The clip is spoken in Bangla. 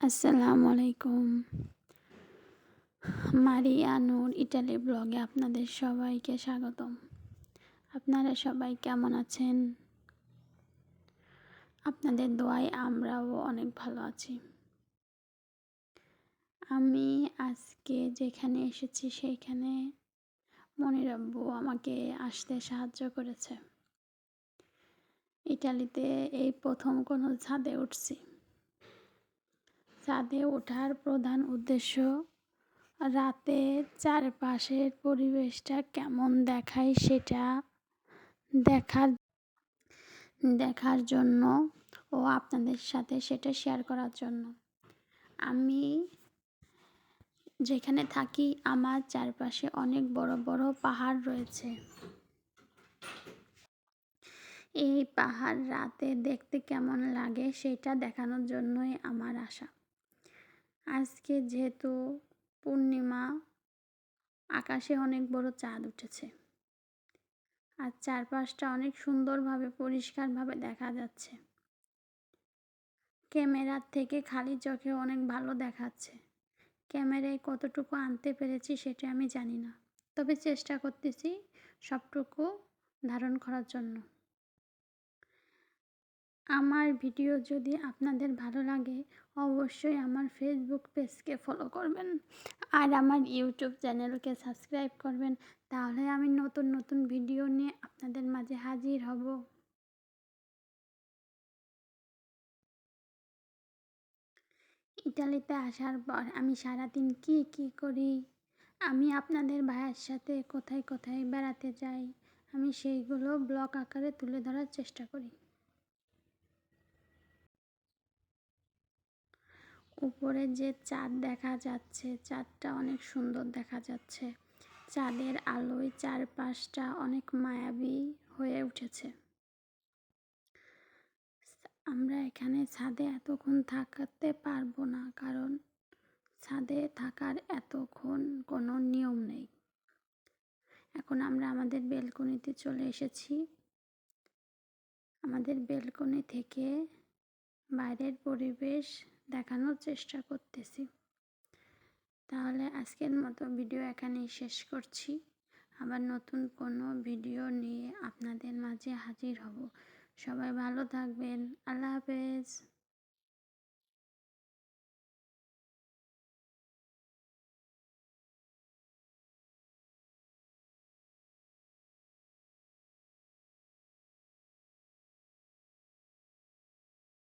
আসসালামু আলাইকুম মারিয়া নূর ইটালি ব্লগে আপনাদের সবাইকে স্বাগতম। আপনারা সবাই কেমন আছেন? আপনাদের দোয়ায় আমরাও অনেক ভালো আছি। আমি আজকে যেখানে এসেছি সেইখানে মনির আব্বু আমাকে আসতে সাহায্য করেছে। ইটালিতে এই প্রথম কোনো ছাদে উঠছি। ছাদে ওঠার প্রধান উদ্দেশ্য। রাতে চারপাশের পরিবেশটা কেমন দেখায় সেটা দেখার দেখার জন্য ও আপনাদের সাথে সেটা শেয়ার করার জন্য। আমি যেখানে থাকি, আমার চারপাশে অনেক বড় বড় পাহাড় রয়েছে। এই পাহাড় রাতে দেখতে কেমন লাগে সেটা দেখানোর জন্যই আমার আশা। আজকে যেহেতু পূর্ণিমা, আকাশে অনেক বড় চাঁদ উঠেছে। আর চারপাশটা অনেক সুন্দরভাবে, পরিষ্কারভাবে দেখা যাচ্ছে। ক্যামেরার থেকে খালি চোখে অনেক ভালো দেখাচ্ছে। ক্যামেরায় কতটুকু আনতে পেরেছি সেটা আমি জানি না। তবে চেষ্টা করতেছি সবটুকু ধারণ করার জন্য। আমার ভিডিও যদি আপনাদের ভালো লাগে, অবশ্যই আমার ফেসবুক পেজকে ফলো করবেন আর আমার ইউটিউব চ্যানেলকে সাবস্ক্রাইব করবেন। তাহলে আমি নতুন নতুন ভিডিও নিয়ে আপনাদের মাঝে হাজির হব। ইটালিতে আসার পর আমি সারাদিন কি কি করি? আমি আপনাদের ভাইয়ের সাথে কোথায় কোথায় বেড়াতে যাই? আমি সেইগুলো ব্লগ আকারে তুলে ধরার চেষ্টা করি। উপরে যে চাঁদ দেখা যাচ্ছে, চাঁদটা অনেক সুন্দর দেখা যাচ্ছে। চাঁদের আলোয় চারপাশটা অনেক মায়াবী হয়ে উঠেছে। আমরা এখানে ছাদে এতক্ষণ থাকতে পারব না, কারণ ছাদে থাকার এতক্ষণ কোনো নিয়ম নেই। এখন আমরা আমাদের বেলকনিতে চলে এসেছি। আমাদের বেলকনি থেকে বাইরের পরিবেশ দেখানোর চেষ্টা করতেছি। তাহলে আজকের মতো ভিডিও এখানেই শেষ করছি। আবার নতুন কোনো ভিডিও নিয়ে আপনাদের মাঝে হাজির হব। সবাই ভালো থাকবেন। আল্লাহ হাফেজ।